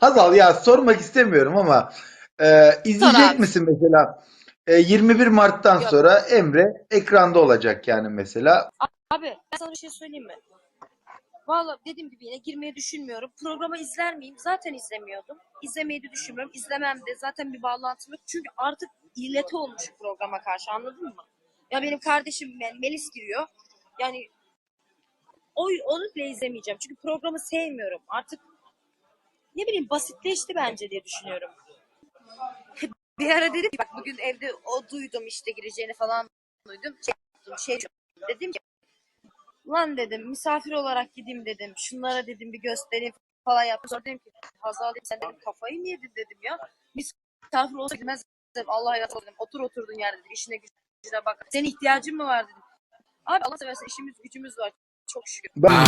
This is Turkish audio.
Hazal ya sormak istemiyorum ama e, izleyecek abi. misin mesela? E, 21 Mart'tan Yok. sonra Emre ekranda olacak yani mesela. Abi ben sana bir şey söyleyeyim mi? Valla dediğim gibi yine girmeyi düşünmüyorum. Programı izler miyim? Zaten izlemiyordum. İzlemeyi de düşünmüyorum. İzlemem de zaten bir bağlantım yok. Çünkü artık illeti olmuş programa karşı anladın mı? Ya benim kardeşim Melis giriyor. Yani o, onu bile izlemeyeceğim. Çünkü programı sevmiyorum. Artık ne bileyim basitleşti bence diye düşünüyorum. Bir ara dedim ki bak bugün evde o duydum işte gireceğini falan duydum. Şey, yaptım, şey dedim ki Lan dedim misafir olarak gideyim dedim. Şunlara dedim bir göstereyim falan yaptım. Sonra dedim ki Hazal dedim sen dedim kafayı mı yedin dedim ya. Misafir olsa gitmez dedim. Allah ya dedim. Otur oturduğun yerde dedim. İşine gücüne bak. Senin ihtiyacın mı var dedim. Abi Allah seversen işimiz gücümüz var. Çok şükür. Ben